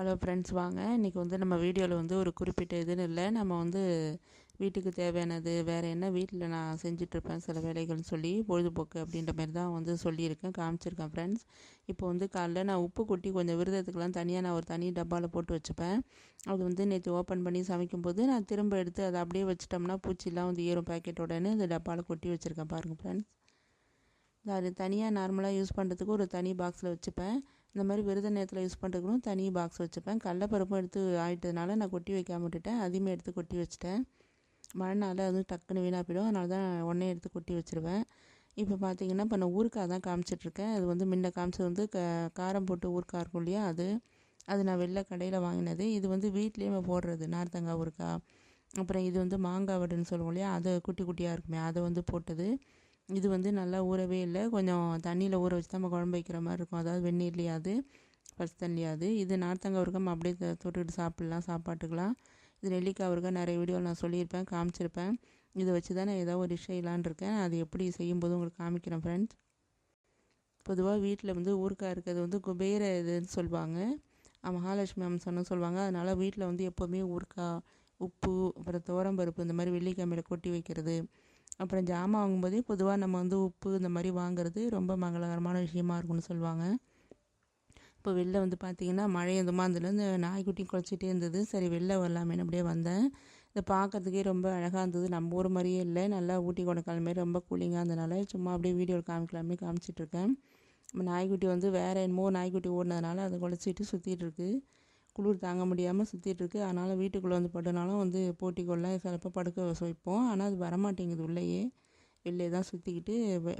Hello friends வாங்க. இன்றைக்கி வந்து நம்ம வீடியோவில் வந்து ஒரு குறிப்பிட்ட இதுன்னு இல்லை. நம்ம வந்து வீட்டுக்கு தேவையானது வேறு என்ன வீட்டில் நான் செஞ்சிட்ருப்பேன் சில வேலைகள்னு சொல்லி பொழுதுபோக்கு அப்படின்ற மாதிரி தான் வந்து சொல்லியிருக்கேன் காமிச்சிருக்கேன் ஃப்ரெண்ட்ஸ் இப்போ வந்து காலைல நான் உப்பு கொட்டி கொஞ்சம் விரதத்துக்கெலாம் தனியாக நான் ஒரு தனி டப்பாவில் போட்டு வச்சுப்பேன். அது வந்து நேற்று ஓப்பன் பண்ணி சமைக்கும்போது நான் திரும்ப எடுத்து அதை அப்படியே வச்சிட்டோம்னா பூச்சிலாம் வந்து ஏறும் பேக்கெட்டோடனே இந்த டப்பாவில் கொட்டி வச்சுருக்கேன் பாருங்கள் ஃப்ரெண்ட்ஸ் அது தனியாக நார்மலாக யூஸ் பண்ணுறதுக்கு ஒரு தனி பாக்ஸில் வச்சுப்பேன். இந்த மாதிரி விரத நேரத்தில் யூஸ் பண்ணுறதுக்கும் தனி பாக்ஸ் வச்சுப்பேன். கடலப்பருப்பும் எடுத்து ஆயிட்டதுனால நான் கொட்டி வைக்காம விட்டுட்டேன். அதையுமே எடுத்து கொட்டி வச்சுட்டேன். மழைனால அதுவும் டக்குன்னு வீணாக போயிடும். அதனால தான் உடனே எடுத்து கொட்டி வச்சுருவேன். இப்போ பார்த்தீங்கன்னா இப்போ நான் ஊறுக்காய் தான் காமிச்சிட்ருக்கேன் அது வந்து முன்ன காமிச்சது வந்து க காரம் போட்டு ஊருக்காக இருக்கும் இல்லையா அது. அது நான் வெளில கடையில் வாங்கினது. இது வந்து வீட்லேயே போடுறது. நார்த்தங்காய் ஊறுக்காய் அப்புறம் இது வந்து மாங்காய் வடுன்னு சொல்லுவோம் இல்லையா அது குட்டி குட்டியாக இருக்குமே அதை வந்து போட்டது. இது வந்து நல்லா ஊறவே இல்லை. கொஞ்சம் தண்ணியில் ஊற வச்சு தான் நம்ம குழம்பு வைக்கிற மாதிரி இருக்கும். அதாவது வெந்நீர்லையாது பச்சை தண்ணியாது இது நார்த்தங்காய் ஊறுக்காய் அப்படியே தொட்டுக்கிட்டு சாப்பிட்லாம் சாப்பாட்டுக்கலாம் இது நெல்லிக்காய் ஊறுகாய் நிறைய வீடியோவில் நான் சொல்லியிருப்பேன் காமிச்சிருப்பேன். இதை வச்சு தான் நான் ஏதோ ஒரு டிஷ் செய்யலான் இருக்கேன். அது எப்படி செய்யும்போது உங்களுக்கு காமிக்கிறேன் ஃப்ரெண்ட்ஸ் பொதுவாக வீட்டில் வந்து ஊறுக்காய் இருக்கிறது வந்து குபேர இதுன்னு சொல்லுவாங்க. மகாலட்சுமி அம்சம்னு சொல்லுவாங்க. அதனால் வீட்டில் வந்து எப்போவுமே ஊறுக்காய் உப்பு அப்புறம் தோரம்பருப்பு இந்த மாதிரி வெள்ளிக்கிழமையில் கொட்டி வைக்கிறது. அப்புறம் ஜாமான் வாங்கும்போதே பொதுவாக நம்ம வந்து உப்பு இந்த மாதிரி வாங்குறது ரொம்ப மங்களகரமான விஷயமா இருக்கும்னு சொல்லுவாங்க. இப்போ வெளில வந்து பார்த்திங்கன்னா மழை எதுமா இருந்ததுல இந்த நாய்க்குட்டி குழச்சிட்டே இருந்தது. சரி வெளில வரலாமேன்னு அப்படியே வந்தேன். இதை பார்க்கறதுக்கே ரொம்ப அழகாக இருந்தது. நம்ம ஊர் மாதிரியே இல்லை. நல்லா ஊட்டி கொடைக்கால் மாரி ரொம்ப கூலிங்காக இருந்தனால சும்மா அப்படியே வீடியோவில் காமிக்கலாமே காமிச்சிட்ருக்கேன் நாய்க்குட்டி வந்து வேறு என்னமோ நாய்க்குட்டி ஓடினதுனால அதை குழச்சிட்டு சுற்றிட்டுருக்கு குளிர் தாங்க முடியாமல் சுற்றிட்டு இருக்கு அதனால் வீட்டுக்குள்ளே வந்து படுனாலும் வந்து போட்டிக்குள்ளே சிலப்போ படுக்க வைப்போம். ஆனால் அது வரமாட்டேங்குது உள்ளேயே. வெளிலே தான் சுற்றிக்கிட்டு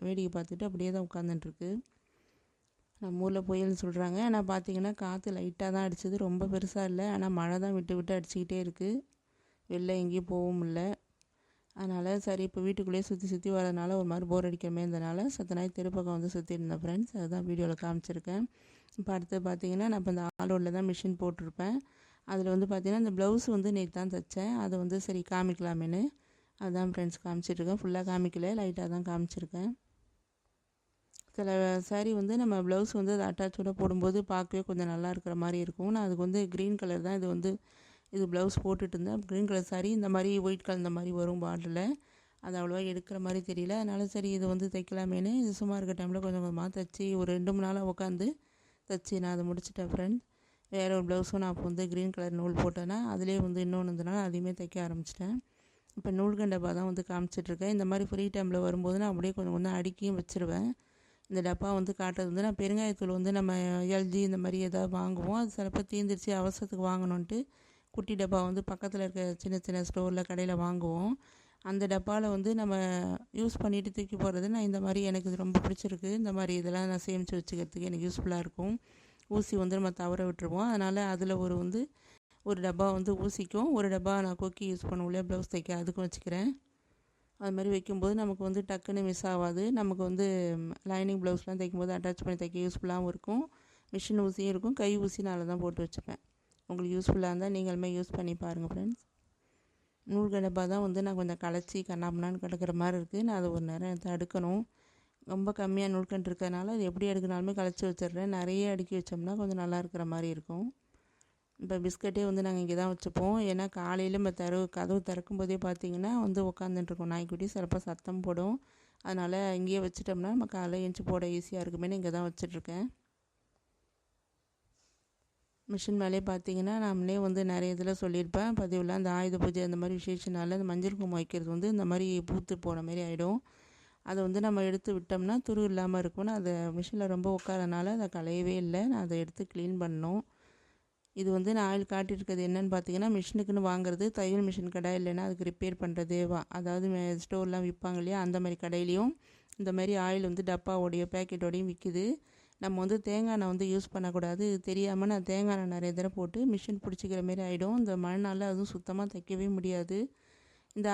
வேடிக்கை பார்த்துட்டு அப்படியே தான் உட்காந்துட்டுருக்கு நம்ம ஊரில் புயல்னு சொல்கிறாங்க ஆனால் பார்த்தீங்கன்னா காற்று லைட்டாக தான் அடிச்சது. ரொம்ப பெருசாக இல்லை. ஆனால் மழை தான் விட்டு விட்டு அடிச்சுக்கிட்டே இருக்குது வெளில எங்கேயும் போகவும் இல்லை. அதனால் சரி இப்போ வீட்டுக்குள்ளேயே சுற்றி சுற்றி வரதுனால ஒரு மாதிரி போர் அடிக்கிறமே இருந்தனால சத்த நாய் திருப்பக்கம் வந்து சுற்றி இருந்தேன் ஃப்ரெண்ட்ஸ் அதுதான் வீடியோவில் காமிச்சிருக்கேன். இப்போ அடுத்து பார்த்தீங்கன்னா நான் இப்போ இந்த ஆலோடில் தான் மிஷின் போட்டிருப்பேன். அதில் வந்து பார்த்திங்கன்னா இந்த ப்ளவுஸ் வந்து நேற்று தான் தைச்சேன். அதை வந்து சரி காமிக்கலாமேன்னு. அதுதான் ஃப்ரெண்ட்ஸ் காமிச்சிட்ருக்கேன் ஃபுல்லாக காமிக்கல லைட்டாக தான் காமிச்சிருக்கேன். சில சாரீ வந்து நம்ம ப்ளவுஸ் வந்து அது அட்டாச்சோட போடும்போது பார்க்கவே கொஞ்சம் நல்லா இருக்கிற மாதிரி இருக்கும். நான் அதுக்கு வந்து க்ரீன் கலர் தான் இது வந்து இது ப்ளவுஸ் போட்டுட்டு இருந்தேன் க்ரீன் கலர் சாரி இந்த மாதிரி ஒயிட் கலர் இந்த மாதிரி வரும் பார்டரில் அது அவ்வளோவா எடுக்கிற மாதிரி தெரியல. அதனால சரி இது வந்து தைக்கலாமேனு இது சும்மா இருக்க டைமில் கொஞ்சம் கொஞ்சமாக தைச்சி ஒரு ரெண்டு மூணு நாளாக உட்காந்து தைச்சி நான் அதை முடிச்சிட்டேன் ஃப்ரெண்ட் வேறு ஒரு ப்ளவுஸும் நான் இப்போ வந்து க்ரீன் கலர் நூல் போட்டேன்னா அதிலே வந்து இன்னொன்று இருந்தனால அதையுமே தைக்க ஆரம்பிச்சிட்டேன். இப்போ நூல்கண் டப்பா தான் வந்து காமிச்சிட்ருக்கேன் இந்த மாதிரி ஃப்ரீ டைமில் வரும்போது நான் அப்படியே கொஞ்சம் கொஞ்சம் அடுக்கியும் வச்சுருவேன். இந்த டப்பா வந்து காட்டுறது வந்து நான் பெருங்காயத்தூள் வந்து நம்ம எல்ஜி இந்த மாதிரி எதாவது வாங்குவோம். அது சிலப்போ தீந்துருச்சு அவசரத்துக்கு வாங்கணுன்ட்டு குட்டி டப்பா வந்து பக்கத்தில் இருக்க சின்ன சின்ன ஸ்டோரில் கடையில் வாங்குவோம். அந்த டப்பாவில் வந்து நம்ம யூஸ் பண்ணிவிட்டு தூக்கி போடுறது. நான் இந்த மாதிரி எனக்கு ரொம்ப பிடிச்சிருக்கு. இந்த மாதிரி இதெல்லாம் நான் சேமித்து வச்சுக்கிறதுக்கு எனக்கு யூஸ்ஃபுல்லாக இருக்கும். ஊசி வந்து நம்ம தவற விட்டுருவோம். அதனால் அதில் ஒரு வந்து ஒரு டப்பா வந்து ஊசிக்கும். ஒரு டப்பா நான் கொக்கி யூஸ் பண்ணுவோம் ப்ளவுஸ் தைக்க அதுக்கும் வச்சுக்கிறேன். அது மாதிரி வைக்கும்போது நமக்கு வந்து டக்குன்னு மிஸ் ஆகாது. நமக்கு வந்து லைனிங் ப்ளவுஸ்லாம் தைக்கும்போது அட்டாச் பண்ணி தைக்க யூஸ்ஃபுல்லாகவும் இருக்கும். மிஷின் ஊசியும் இருக்கும். கை ஊசி நான் தான் போட்டு வச்சுப்பேன். உங்களுக்கு யூஸ்ஃபுல்லாக இருந்தால் நீங்களுமே யூஸ் பண்ணி பாருங்கள் ஃப்ரெண்ட்ஸ் நூல் கடப்பா தான் வந்து நான் கொஞ்சம் களைச்சி கண்ணாமண்ணான்னு கிடக்கிற மாதிரி இருக்குது நான் அதை ஒரு நேரம் எடுத்து அடுக்கணும். ரொம்ப கம்மியாக நூல்கண்டு இருக்கிறதுனால அது எப்படி எடுக்கினாலுமே களைச்சி வச்சிடுறேன். நிறைய அடுக்கி வச்சோம்னா கொஞ்சம் நல்லா இருக்கிற மாதிரி இருக்கும். இப்போ பிஸ்கட்டே வந்து நாங்கள் இங்கே தான் வச்சுப்போம். ஏன்னா காலையில் நம்ம தரு கதவு திறக்கும் போதே பார்த்தீங்கன்னா வந்து உட்காந்துட்டுருக்கோம் நாய்க்குட்டி சிறப்பாக சத்தம் போடும். அதனால் இங்கேயே வச்சுட்டோம்னா நம்ம காலையில் எழுந்து போட ஈஸியாக இருக்குமேனு இங்கே தான் வச்சுட்ருக்கேன் மிஷின் மேலே பார்த்தீங்கன்னா நம்மளே வந்து நிறைய இதில் சொல்லியிருப்பேன். பதிவில் அந்த ஆயுத பூஜை அந்த மாதிரி விசேஷனால அந்த மஞ்சள் குங்குமம் வைக்கிறது வந்து இந்த மாதிரி பூத்து போன மாதிரி ஆகிடும் அதை வந்து நம்ம எடுத்து விட்டோம்னா துரு இல்லாமல் இருக்கும்னு அதை மிஷினில் ரொம்ப உட்காரனால அதை களையவே இல்லை. நான் அதை எடுத்து க்ளீன் பண்ணோம் இது வந்து நான் ஆயில் காட்டியிருக்கிறது என்னென்னு பார்த்தீங்கன்னா மிஷினுக்குன்னு வாங்குறது தையல் மிஷின் கடை இல்லைன்னா அதுக்கு ரிப்பேர் பண்ணுறது வா. அதாவது ஸ்டோர்லாம் விற்பாங்க இல்லையா அந்த மாதிரி கடையிலையும் இந்த மாதிரி ஆயில் வந்து டப்பாவோடைய பேக்கெட்டோடையும் விற்கிது நம்ம வந்து தேங்காய் எண்ணெய் வந்து யூஸ் பண்ணக்கூடாது. தெரியாமல் நான் தேங்காய் எண்ணெய் நிறைய தடவை போட்டு மிஷின் பிடிச்சிக்கிற மாரி ஆகிடும் இந்த மழை நாளில் அதுவும் சுத்தமாக தைக்கவே முடியாது. இந்த